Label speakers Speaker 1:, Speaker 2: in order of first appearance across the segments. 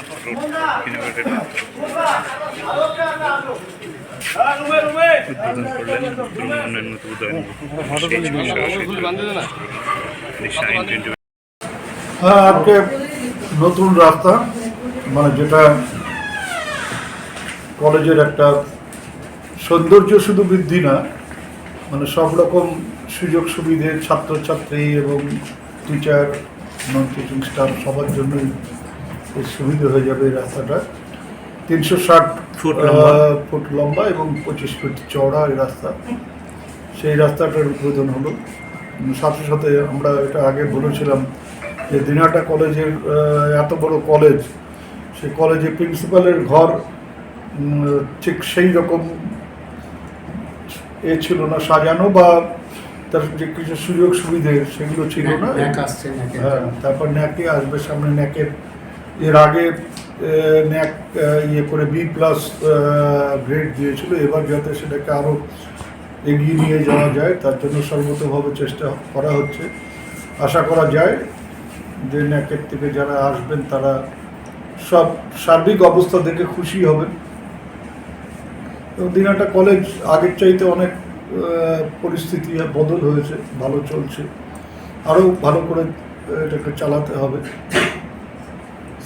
Speaker 1: উদ্বোধন করলেন
Speaker 2: হ্যাঁ আজকে নতুন রাস্তা মানে যেটা কলেজের একটা সৌন্দর্য শুধু বৃদ্ধি না মানে সব রকম সুযোগ সুবিধে ছাত্রছাত্রী এবং টিচার নন টিচিং স্টাফ সবার জন্যই সুবিধে হয়ে যাবে এই রাস্তাটা। তিনশো ষাট
Speaker 1: ফুট
Speaker 2: ফুট লম্বা এবং পঁচিশ ফুট চওড়া এই রাস্তা। সেই রাস্তাটার উদ্বোধন হলো। সাথে সাথে আমরা এটা আগে বলেছিলাম যে দিনাটা কলেজের এত বড় কলেজ সেই কলেজে প্রিন্সিপালের ঘর ঠিক সেই রকম এ ছিল না সাজানো বা তার যে কিছু সুযোগ সুবিধে সেগুলো ছিল না। হ্যাঁ তারপর ন্যাকে আসবে সামনে ন্যাকের এর আগে ন্যাক ইয়ে করে বি প্লাস গ্রেড দিয়েছিল। এবার যাতে সেটাকে আরও এগিয়ে নিয়ে যাওয়া যায়, তার জন্য সর্বতভাবে চেষ্টা করা হচ্ছে। আশা করা যায় যে ন্যাকের থেকে যারা আসবেন, তারা সব সার্বিক অবস্থা দেখে খুশি হবেন। দিনাটা কলেজ আগের চাইতে অনেক পরিস্থিতি বদল হয়েছে, ভালো চলছে। আরও ভালো করে এটাকে চালাতে হবে।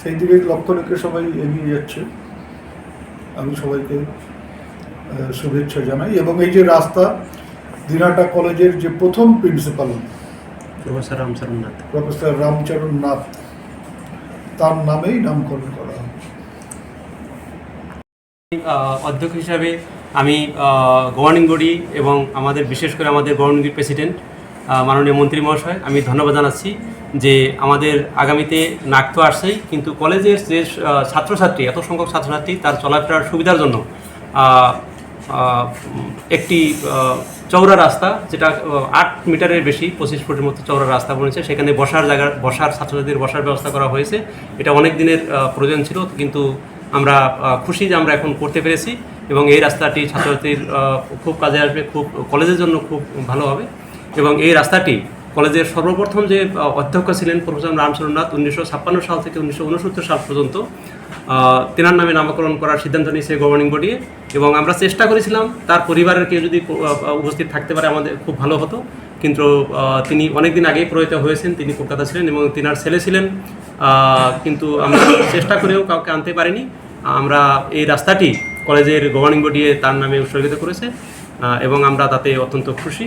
Speaker 2: সেই দিকে লক্ষ্য রেখে সবাই এগিয়ে যাচ্ছে। আমি সবাইকে শুভেচ্ছা জানাই। এবং এই যে রাস্তা দিনাটা কলেজের যে প্রথম principal
Speaker 3: professor Ramcharan Nath.
Speaker 2: Professor Ramcharan Nath তার নামেই নামকরণ করা হবে
Speaker 3: অধ্যক্ষ হিসাবে আমি গভর্নিং বডি এবং আমাদের বিশেষ করে আমাদের গভর্নিং প্রেসিডেন্ট মাননীয় মন্ত্রী মহাশয় আমি ধন্যবাদ জানাচ্ছি যে আমাদের আগামীতে নাক তো আসছেই, কিন্তু কলেজের যে ছাত্রছাত্রী, এত সংখ্যক ছাত্রছাত্রী তার চলাফেরার সুবিধার জন্য একটি চওড়া রাস্তা, যেটা আট মিটারের বেশি, পঁচিশ ফুটের মতো চওড়া রাস্তা বনেছে, সেখানে বসার জায়গা, বসার ছাত্রছাত্রীদের বসার ব্যবস্থা করা হয়েছে। এটা অনেক দিনের প্রয়োজন ছিল, কিন্তু আমরা খুশি যে আমরা এখন করতে পেরেছি এবং এই রাস্তাটি ছাত্রছাত্রীর খুব কাজে আসবে, খুব কলেজের জন্য খুব ভালো হবে। এবং এই রাস্তাটি কলেজের সর্বপ্রথম যে অধ্যক্ষ ছিলেন প্রফেসর রামচরণনাথ উনিশশো ছাপ্পান্ন সাল থেকে উনিশশো উনসত্তর সাল পর্যন্ত। তেনার নামে নামকরণ করার সিদ্ধান্ত নিয়েছে গভর্নিং বডি এবং আমরা চেষ্টা করেছিলাম তার পরিবারের কেউ যদি উপস্থিত থাকতে পারে আমাদের খুব ভালো হতো। কিন্তু তিনি অনেক দিন আগেই প্রয়াত হয়েছেন, তিনি কলকাতা ছিলেন এবং তিনার ছেলে ছিলেন। কিন্তু আমরা চেষ্টা করেও কাউকে আনতে পারিনি। আমরা এই রাস্তাটি কলেজের গভর্নিং বডি তার নামে উৎসর্গিত করেছে এবং আমরা তাতে অত্যন্ত খুশি।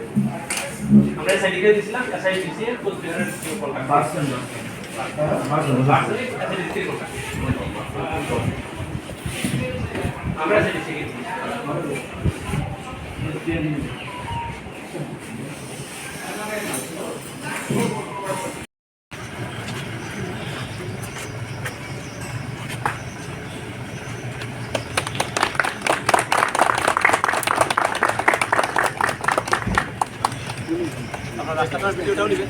Speaker 3: আমরা সাইডিকে দিছিলাম এসআইডিসি এসআই কোচবিহারের কন্টাক্ট আমরা এসআইডিসি কে আপনার রাস্তাটার ভিডিওটাও নেবেন।